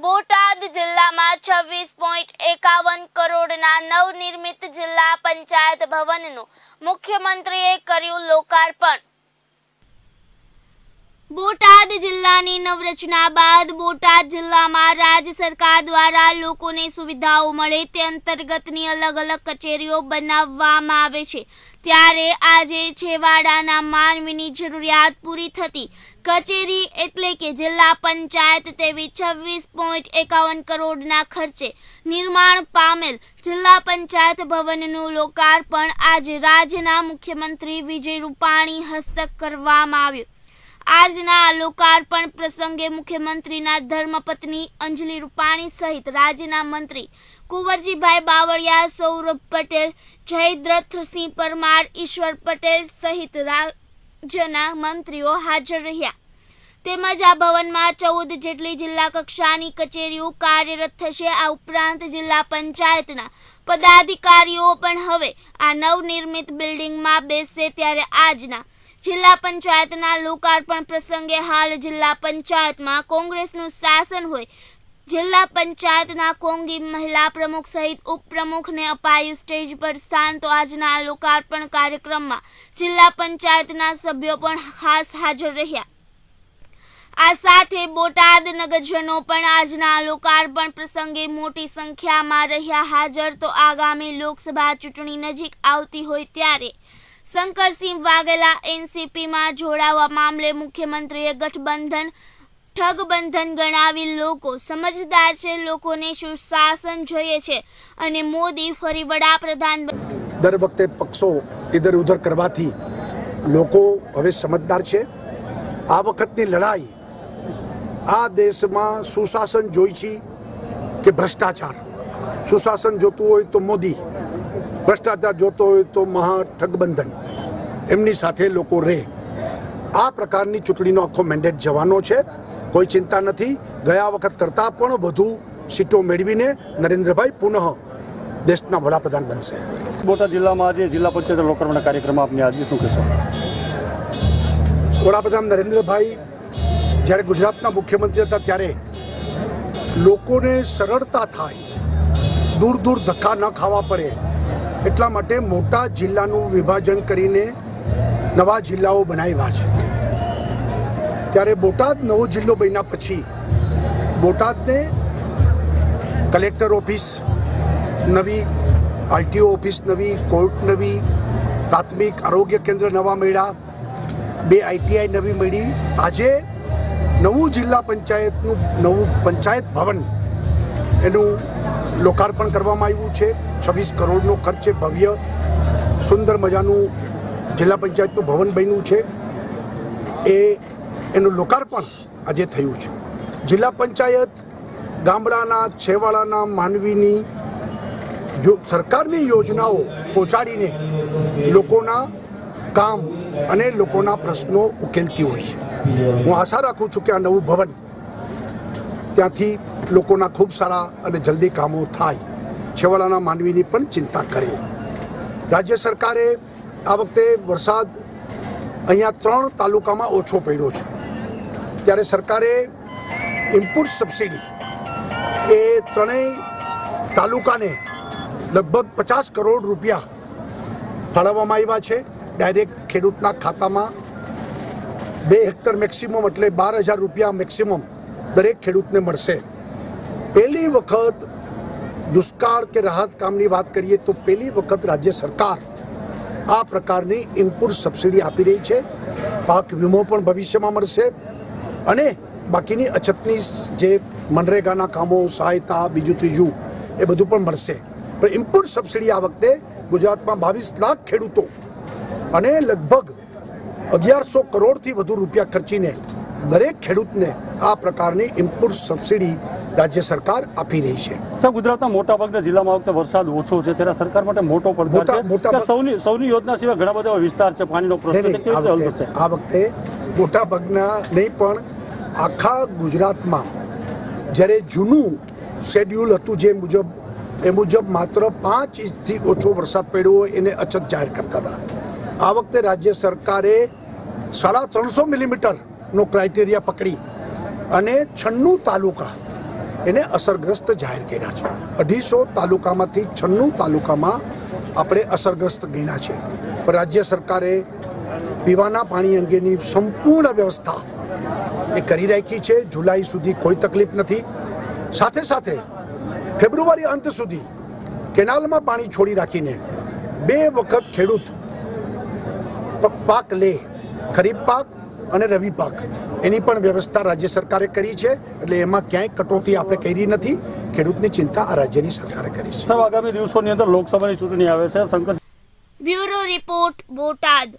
બોટાદ જિલ્લામાં છવ્વીસ પોઈન્ટ એકાવન કરોડના નવનિર્મિત જિલ્લા પંચાયત ભવનનું મુખ્યમંત્રીએ કર્યું લોકાર્પણ. બોટાદ જિલ્લાની નવરચના બાદ બોટાદ જિલ્લામાં રાજ્ય સરકાર દ્વારા લોકોને સુવિધાઓ મળે તે અંતર્ગતની અલગ અલગ કચેરીઓ બનાવવામાં આવે છે. ત્યારે આજે છેવાડાના માનવીની જરૂરિયાત પૂરી થતી. કચેરી એટલે કે જિલ્લા પંચાયત તેવી છવ્વીસ પોઈન્ટ એકાવન કરોડના ખર્ચે નિર્માણ પામેલ જિલ્લા પંચાયત ભવનનું લોકાર્પણ આજે રાજ્યના મુખ્યમંત્રી વિજય રૂપાણી હસ્તક કરવામાં આવ્યું. આજના લોકાર્પણ પ્રસંગે મુખ્યમંત્રીના ધર્મપત્ની અંજલિ રૂપાણી સહિત રાજ્યના મંત્રી કુંવરજીભાઈ બાવળિયા, સૌરભ પટેલ જયદ્રથસિંહ પરમાર, ઈશ્વર પટેલ સહિત રાજ્યના મંત્રીઓ હાજર રહ્યા. તેમજ આ ભવનમાં ચૌદ જેટલી જિલ્લા કક્ષાની કચેરીઓ કાર્યરત થશે. આ ઉપરાંત જિલ્લા પંચાયતના પદાધિકારીઓ પણ હવે આ નવનિર્મિત બિલ્ડિંગમાં બેસશે. ત્યારે આજના જિલ્લા પંચાયતના લોકાર્પણ પ્રસંગે હાલ જિલ્લા પંચાયતમાં કોંગ્રેસનું શાસન હોય. જિલ્લા પંચાયતના કોંગી મહિલા પ્રમુખ સહિત ઉપપ્રમુખને અપાયું સ્ટેજ પર સ્થાન આજના લોકાર્પણ કાર્યક્રમમાં જિલ્લા પંચાયતના સભ્યો પણ ખાસ હાજર રહ્યા. આ સાથે બોટાદ નગરજનો પણ આજના લોકાર્પણ પ્રસંગે મોટી સંખ્યામાં રહ્યા. હાજર તો આગામી લોકસભા ચૂંટણી નજીક આવતી હોય ત્યારે શંકરસિંહ વાઘેલા એનસીપીમાં જોડાવા મામલે મુખ્યમંત્રીએ ગઠબંધન, ઠગબંધન ગણાવી લોકો સમજદાર છે, લોકોને સુશાસન જોઈએ છે અને મોદી ફરી વડાપ્રધાન દર વખતે પક્ષો ઇધર ઉધર કરવાથી લોકો હવે સમજદાર છે. આ વખતની લડાઈ આ દેશમાં સુશાસન જોઈ છે કે ભ્રષ્ટાચાર. સુશાસન જોતું હોય તો મોદી ભ્રષ્ટાચાર જોતો હોય તો મહા ઠગબંધન. એમની સાથે લોકો રહે આ પ્રકારની ચૂંટણીનો આખો મેન્ડેટ જવાનો છે. કોઈ ચિંતા નથી. ગયા વખત કરતાં પણ વધુ સીટો મેળવીને નરેન્દ્રભાઈ પુનઃ દેશના વડાપ્રધાન બનશે. બોટાદ જિલ્લામાં આજે જિલ્લા પંચાયત લોકાર્પણના કાર્યક્રમ આપને આજે શું કહેશો? વડાપ્રધાન નરેન્દ્રભાઈ જ્યારે ગુજરાતના મુખ્યમંત્રી હતા ત્યારે લોકોને સરળતા થાય. દૂર દૂર ધક્કા ન ખાવા પડે. એટલા માટે મોટા જિલ્લાનું વિભાજન કરીને નવા જિલ્લાઓ બનાવ્યા છે. ત્યારે બોટાદ નવો જિલ્લો બન્યા પછી બોટાદને કલેક્ટર ઓફિસ, નવી આરટીઓ ઓફિસ, નવી કોર્ટ, નવી પ્રાથમિક આરોગ્ય કેન્દ્ર નવા મળ્યા. બે આઈટીઆઈ નવી મળી. આજે નવું જિલ્લા પંચાયતનું, નવું પંચાયત ભવન એનું લોકાર્પણ કરવામાં આવ્યું છે. છવ્વીસ કરોડનો ખર્ચે ભવ્ય, સુંદર મજાનું જિલ્લા પંચાયતનું ભવન બન્યું છે. એ, એનું લોકાર્પણ આજે થયું છે. જિલ્લા પંચાયત ગામડાના, છેવાડાના માનવીની જો, સરકારની યોજનાઓ પહોંચાડીને લોકોના કામ અને લોકોના પ્રશ્નો ઉકેલતી હોય છે. હું આશા રાખું છું કે આ નવું ભવન ત્યાંથી લોકોના ખૂબ સારા અને જલ્દી કામો થાય, છેવાડાના માનવીની પણ ચિંતા કરે. રાજ્ય સરકારે આ વખતે વરસાદ અહીંયા ત્રણ તાલુકામાં ઓછો પડ્યો છે. ત્યારે સરકારે ઇનપુટ સબસિડી એ ત્રણેય તાલુકાને લગભગ પચાસ કરોડ રૂપિયા ફાળવવામાં આવ્યા છે. ડાયરેક્ટ ખેડૂતના ખાતામાં બે હેક્ટર મેક્સિમમ એટલે બાર હજાર રૂપિયા મેક્સિમમ દરેક ખેડૂતને મળશે. પહેલી વખત દુષ્કાળ કે રાહત કામની વાત કરીએ તો પહેલી વખત રાજ્ય સરકાર આ પ્રકારની ઇનપુટ સબસિડી આપી રહી છે. પાક વીમો પણ ભવિષ્યમાં મળશે અને બાકીની અછતની જે મનરેગાના કામો, સહાયતા, બીજું ત્રીજું એ બધું પણ મળશે. પણ ઇનપુટ સબસિડી આ વખતે ગુજરાતમાં બાવીસ લાખ ખેડૂતો અને લગભગ અગિયારસો કરોડથી વધુ રૂપિયા ખર્ચીને દરેક ખેડૂતને આ પ્રકારની ઇનપુટ સબસિડી રાજ્ય સરકાર આપી રહી છે. સર ગુજરાતના મોટાભાગના જિલ્લામાં વખતે વરસાદ ઓછો છે ત્યારે સરકાર માટે મોટો પડકાર છે. કે સૌની સૌની યોજના સિવાય ઘણા બધા વિસ્તાર છે પાણીનો પ્રશ્ન છે કેવી રીતે થશે? આ વખતે મોટા ભાગના નહીં પણ આખા ગુજરાતમાં જ્યારે જૂનું શેડ્યુલ હતું જે મુજબ એ મુજબ માત્ર પાંચ ઇંચથી ઓછો વરસાદ પડ્યો હોય એને અછત જાહેર કરતા હતા. આ વખતે રાજ્ય સરકારે સાડા ત્રણસો મિલીમીટરનો ક્રાઇટેરિયા પકડી અને છન્નું તાલુકા એને અસરગ્રસ્ત જાહેર કર્યા છે. અઢીસો તાલુકામાંથી છન્નું તાલુકામાં આપણે અસરગ્રસ્ત ગણ્યા છે. રાજ્ય સરકારે પીવાના પાણી અંગેની સંપૂર્ણ વ્યવસ્થા એ કરી રાખી છે. જુલાઈ સુધી કોઈ તકલીફ નથી. સાથે સાથે ફેબ્રુઆરી અંત સુધી કેનાલમાં પાણી છોડી રાખીને બે વખત ખેડૂત પાક લે, ખરીફ પાક અને રવિ પાક એની પણ વ્યવસ્થા રાજ્ય સરકારે કરી છે એટલે એમાં ક્યાંય કટોતી આપણે કરી નથી. ખેડૂતની ચિંતા આ રાજ્યની સરકારે કરી છે. આગામી દિવસોની અંદર લોકસભાની ચૂંટણી આવે છે. Shankar bureau report Botad.